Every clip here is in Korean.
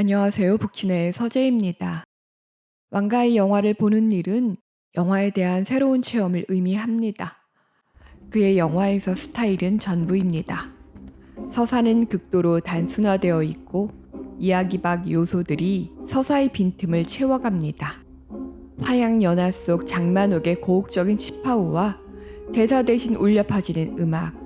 안녕하세요. 북친의 서재입니다. 왕가의 영화를 보는 일은 영화에 대한 새로운 체험을 의미합니다. 그의 영화에서 스타일은 전부입니다. 서사는 극도로 단순화되어 있고 이야기 밖 요소들이 서사의 빈틈을 채워갑니다. 화양 연화 속 장만옥의 고혹적인 치파오와 대사 대신 울려 퍼지는 음악,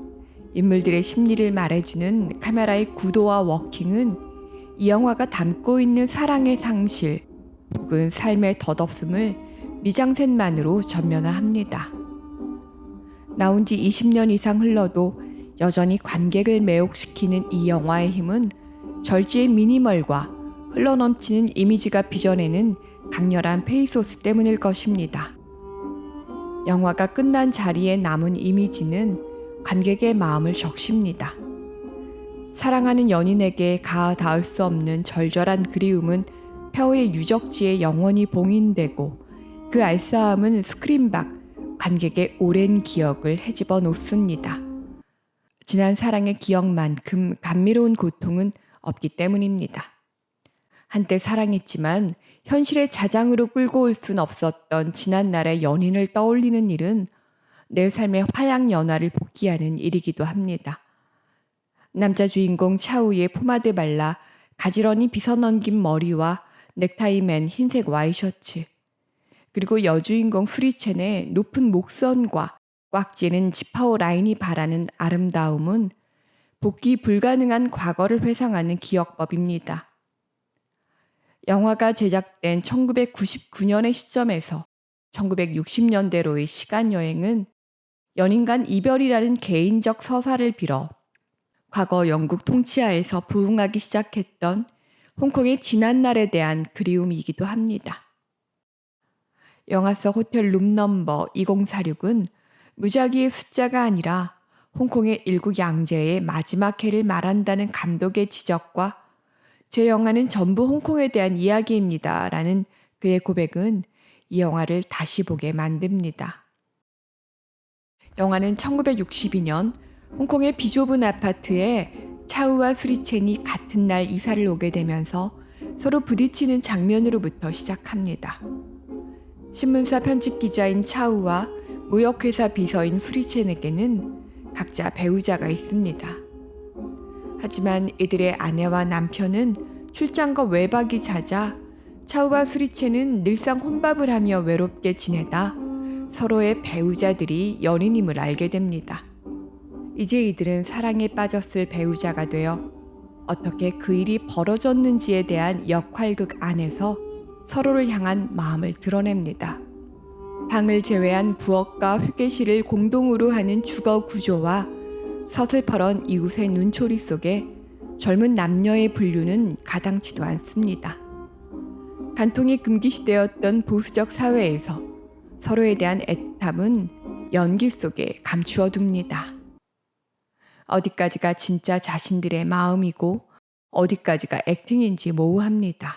인물들의 심리를 말해주는 카메라의 구도와 워킹은 이 영화가 담고 있는 사랑의 상실 혹은 삶의 덧없음을 미장센만으로 전면화합니다. 나온 지 20년 이상 흘러도 여전히 관객을 매혹시키는 이 영화의 힘은 절지의 미니멀과 흘러넘치는 이미지가 빚어내는 강렬한 페이소스 때문일 것입니다. 영화가 끝난 자리에 남은 이미지는 관객의 마음을 적십니다. 사랑하는 연인에게 가아 닿을 수 없는 절절한 그리움은 폐허의 유적지에 영원히 봉인되고 그 알싸함은 스크린 밖 관객의 오랜 기억을 헤집어 놓습니다. 지난 사랑의 기억만큼 감미로운 고통은 없기 때문입니다. 한때 사랑했지만 현실의 자장으로 끌고 올 순 없었던 지난 날의 연인을 떠올리는 일은 내 삶의 화양 연화를 복귀하는 일이기도 합니다. 남자 주인공 차우의 포마드 발라 가지런히 빗어넘긴 머리와 넥타이 맨 흰색 와이셔츠 그리고 여주인공 수리첸의 높은 목선과 꽉 찌는 지파오 라인이 바라는 아름다움은 복귀 불가능한 과거를 회상하는 기억법입니다. 영화가 제작된 1999년의 시점에서 1960년대로의 시간 여행은 연인 간 이별이라는 개인적 서사를 빌어 과거 영국 통치하에서 부흥하기 시작했던 홍콩의 지난 날에 대한 그리움이기도 합니다. 영화 속 호텔 룸 넘버 2046은 무작위의 숫자가 아니라 홍콩의 일국 양제의 마지막 해를 말한다는 감독의 지적과 제 영화는 전부 홍콩에 대한 이야기입니다. 라는 그의 고백은 이 영화를 다시 보게 만듭니다. 영화는 1962년 홍콩의 비좁은 아파트에 차우와 수리첸이 같은 날 이사를 오게 되면서 서로 부딪히는 장면으로부터 시작합니다. 신문사 편집 기자인 차우와 무역회사 비서인 수리첸에게는 각자 배우자가 있습니다. 하지만 이들의 아내와 남편은 출장과 외박이 잦아 차우와 수리첸은 늘상 혼밥을 하며 외롭게 지내다 서로의 배우자들이 연인임을 알게 됩니다. 이제 이들은 사랑에 빠졌을 배우자가 되어 어떻게 그 일이 벌어졌는지에 대한 역할극 안에서 서로를 향한 마음을 드러냅니다. 방을 제외한 부엌과 휴게실을 공동으로 하는 주거 구조와 서슬퍼런 이웃의 눈초리 속에 젊은 남녀의 분류는 가당치도 않습니다. 간통이 금기시되었던 보수적 사회에서 서로에 대한 애탐은 연기 속에 감추어 둡니다. 어디까지가 진짜 자신들의 마음이고 어디까지가 액팅인지 모호합니다.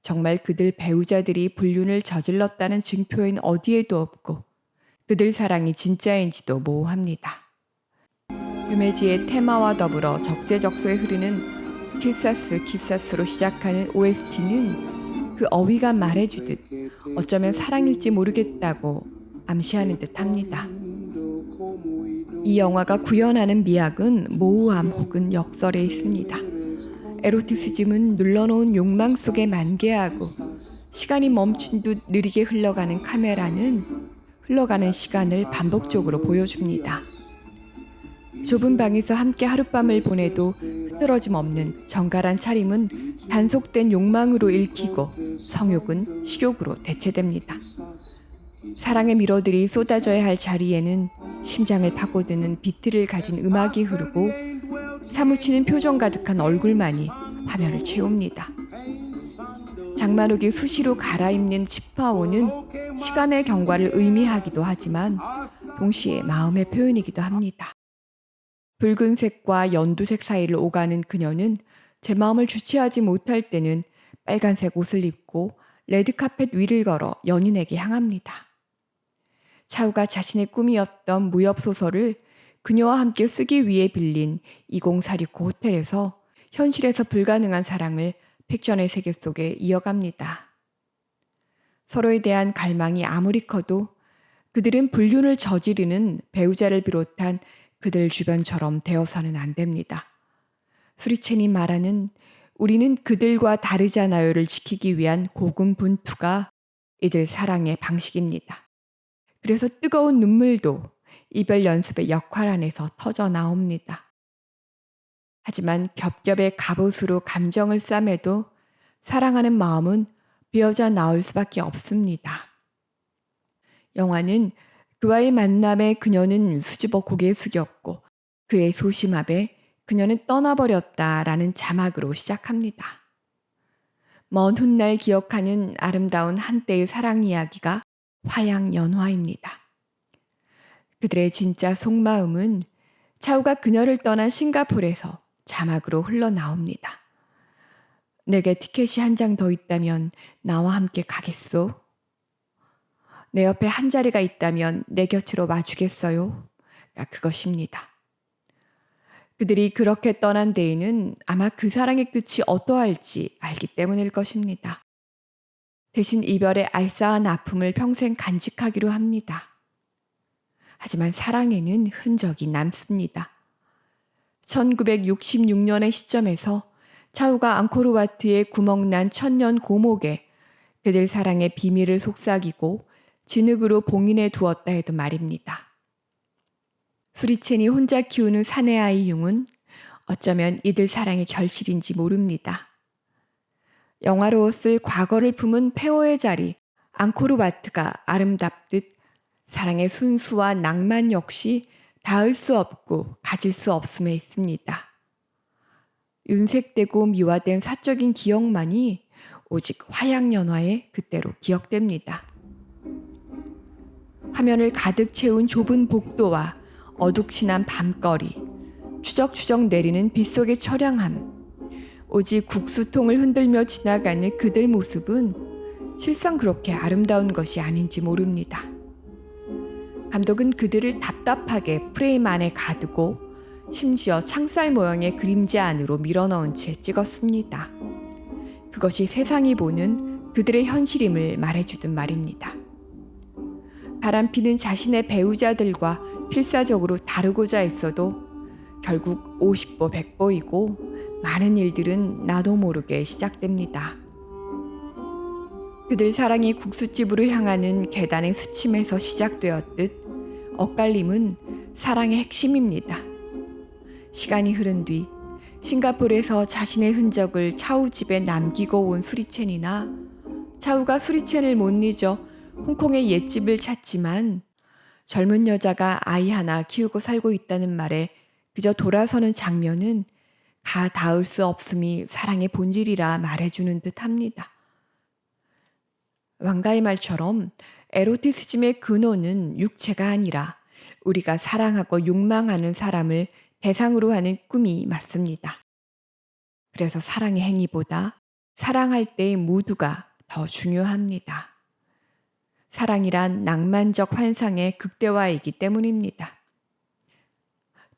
정말 그들 배우자들이 불륜을 저질렀다는 증표인 어디에도 없고 그들 사랑이 진짜인지도 모호합니다. 유메지의 테마와 더불어 적재적소에 흐르는 키사스 키사스로 시작하는 OST는 그 어휘가 말해주듯 어쩌면 사랑일지 모르겠다고 암시하는 듯 합니다. 이 영화가 구현하는 미학은 모호함 혹은 역설에 있습니다. 에로티시즘은 눌러놓은 욕망 속에 만개하고 시간이 멈춘 듯 느리게 흘러가는 카메라는 흘러가는 시간을 반복적으로 보여줍니다. 좁은 방에서 함께 하룻밤을 보내도 흐트러짐 없는 정갈한 차림은 단속된 욕망으로 읽히고 성욕은 식욕으로 대체됩니다. 사랑의 미로들이 쏟아져야 할 자리에는 심장을 파고드는 비트를 가진 음악이 흐르고 사무치는 표정 가득한 얼굴만이 화면을 채웁니다. 장만옥이 수시로 갈아입는 치파오는 시간의 경과를 의미하기도 하지만 동시에 마음의 표현이기도 합니다. 붉은색과 연두색 사이를 오가는 그녀는 제 마음을 주체하지 못할 때는 빨간색 옷을 입고 레드카펫 위를 걸어 연인에게 향합니다. 차우가 자신의 꿈이었던 무협 소설을 그녀와 함께 쓰기 위해 빌린 2046 호텔에서 현실에서 불가능한 사랑을 픽션의 세계 속에 이어갑니다. 서로에 대한 갈망이 아무리 커도 그들은 불륜을 저지르는 배우자를 비롯한 그들 주변처럼 되어서는 안 됩니다. 수리첸이 말하는 우리는 그들과 다르잖아요를 지키기 위한 고군분투가 이들 사랑의 방식입니다. 그래서 뜨거운 눈물도 이별 연습의 역할 안에서 터져 나옵니다. 하지만 겹겹의 갑옷으로 감정을 싸매도 사랑하는 마음은 비어져 나올 수밖에 없습니다. 영화는 그와의 만남에 그녀는 수줍어 고개 숙였고 그의 소심함에 그녀는 떠나버렸다라는 자막으로 시작합니다. 먼 훗날 기억하는 아름다운 한때의 사랑 이야기가 화양연화입니다. 그들의 진짜 속마음은 차우가 그녀를 떠난 싱가폴에서 자막으로 흘러나옵니다. 내게 티켓이 한 장 더 있다면 나와 함께 가겠소? 내 옆에 한 자리가 있다면 내 곁으로 와주겠어요? 그것입니다. 그들이 그렇게 떠난 데에는 아마 그 사랑의 끝이 어떠할지 알기 때문일 것입니다. 대신 이별의 알싸한 아픔을 평생 간직하기로 합니다. 하지만 사랑에는 흔적이 남습니다. 1966년의 시점에서 차우가 앙코르와트의 구멍난 천년 고목에 그들 사랑의 비밀을 속삭이고 진흙으로 봉인해 두었다 해도 말입니다. 수리첸이 혼자 키우는 사내 아이 융은 어쩌면 이들 사랑의 결실인지 모릅니다. 영화로 쓸 과거를 품은 폐허의 자리 앙코르와트가 아름답듯 사랑의 순수와 낭만 역시 닿을 수 없고 가질 수 없음에 있습니다. 윤색되고 미화된 사적인 기억만이 오직 화양연화에 그때로 기억됩니다. 화면을 가득 채운 좁은 복도와 어둑신한 밤거리, 추적추적 내리는 빗속의 처량함, 오직 국수통을 흔들며 지나가는 그들 모습은 실상 그렇게 아름다운 것이 아닌지 모릅니다. 감독은 그들을 답답하게 프레임 안에 가두고 심지어 창살 모양의 그림자 안으로 밀어넣은 채 찍었습니다. 그것이 세상이 보는 그들의 현실임을 말해주듯 말입니다. 바람피는 자신의 배우자들과 필사적으로 다루고자 했어도 결국 50보 100보이고 많은 일들은 나도 모르게 시작됩니다. 그들 사랑이 국수집으로 향하는 계단의 스침에서 시작되었듯 엇갈림은 사랑의 핵심입니다. 시간이 흐른 뒤 싱가폴에서 자신의 흔적을 차우 집에 남기고 온 수리첸이나 차우가 수리첸을 못 잊어 홍콩의 옛집을 찾지만 젊은 여자가 아이 하나 키우고 살고 있다는 말에 그저 돌아서는 장면은 가 닿을 수 없음이 사랑의 본질이라 말해주는 듯 합니다. 왕가의 말처럼 에로티스즘의 근원은 육체가 아니라 우리가 사랑하고 욕망하는 사람을 대상으로 하는 꿈이 맞습니다. 그래서 사랑의 행위보다 사랑할 때의 무드가 더 중요합니다. 사랑이란 낭만적 환상의 극대화이기 때문입니다.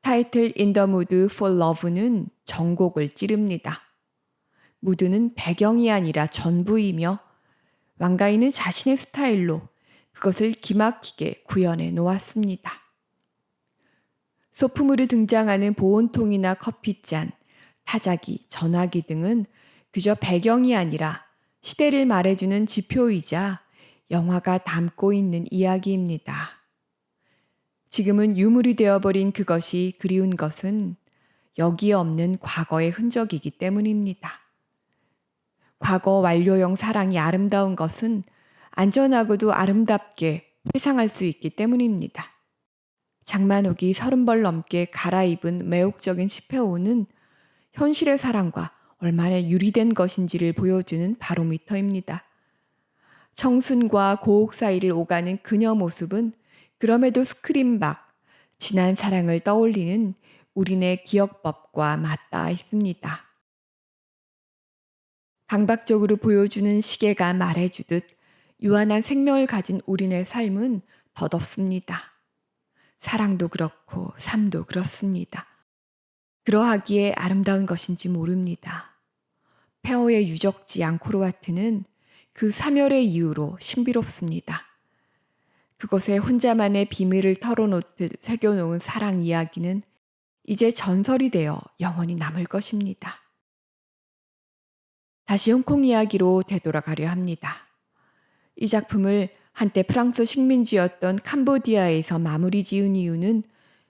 타이틀 the Mood for Love는 전곡을 찌릅니다. 무드는 배경이 아니라 전부이며 왕가인은 자신의 스타일로 그것을 기막히게 구현해 놓았습니다. 소품으로 등장하는 보온통이나 커피잔, 타자기, 전화기 등은 그저 배경이 아니라 시대를 말해주는 지표이자 영화가 담고 있는 이야기입니다. 지금은 유물이 되어버린 그것이 그리운 것은 여기 없는 과거의 흔적이기 때문입니다. 과거 완료형 사랑이 아름다운 것은 안전하고도 아름답게 회상할 수 있기 때문입니다. 장만옥이 서른 벌 넘게 갈아입은 매혹적인 10회호는 현실의 사랑과 얼마나 유리된 것인지를 보여주는 바로미터입니다. 청순과 고혹 사이를 오가는 그녀 모습은 그럼에도 스크린 밖 지난 사랑을 떠올리는 우리네 기억법과 맞닿아 있습니다. 강박적으로 보여주는 시계가 말해주듯 유한한 생명을 가진 우리네 삶은 덧없습니다. 사랑도 그렇고 삶도 그렇습니다. 그러하기에 아름다운 것인지 모릅니다. 폐허의 유적지 앙코르와트는 그 사멸의 이유로 신비롭습니다. 그곳에 혼자만의 비밀을 털어놓듯 새겨놓은 사랑 이야기는 이제 전설이 되어 영원히 남을 것입니다. 다시 홍콩 이야기로 되돌아가려 합니다. 이 작품을 한때 프랑스 식민지였던 캄보디아에서 마무리 지은 이유는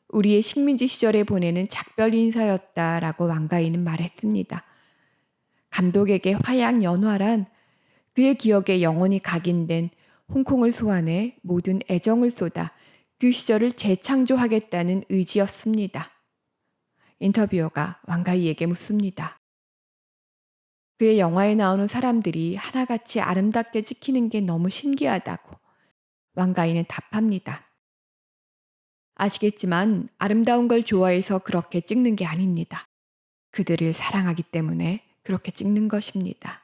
우리의 식민지 시절에 보내는 작별 인사였다라고 왕가인은 말했습니다. 감독에게 화양 연화란 그의 기억에 영원히 각인된 홍콩을 소환해 모든 애정을 쏟아 그 시절을 재창조하겠다는 의지였습니다. 인터뷰어가 왕가이에게 묻습니다. 그의 영화에 나오는 사람들이 하나같이 아름답게 찍히는 게 너무 신기하다고 왕가이는 답합니다. 아시겠지만 아름다운 걸 좋아해서 그렇게 찍는 게 아닙니다. 그들을 사랑하기 때문에 그렇게 찍는 것입니다.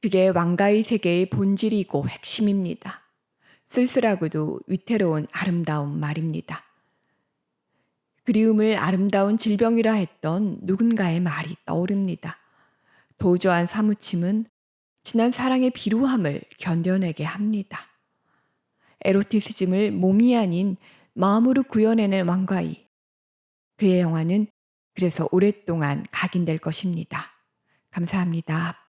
그게 왕가의 세계의 본질이고 핵심입니다. 쓸쓸하고도 위태로운 아름다운 말입니다. 그리움을 아름다운 질병이라 했던 누군가의 말이 떠오릅니다. 도저한 사무침은 지난 사랑의 비루함을 견뎌내게 합니다. 에로티시즘을 몸이 아닌 마음으로 구현해낸 왕가이. 그의 영화는 그래서 오랫동안 각인될 것입니다. 감사합니다.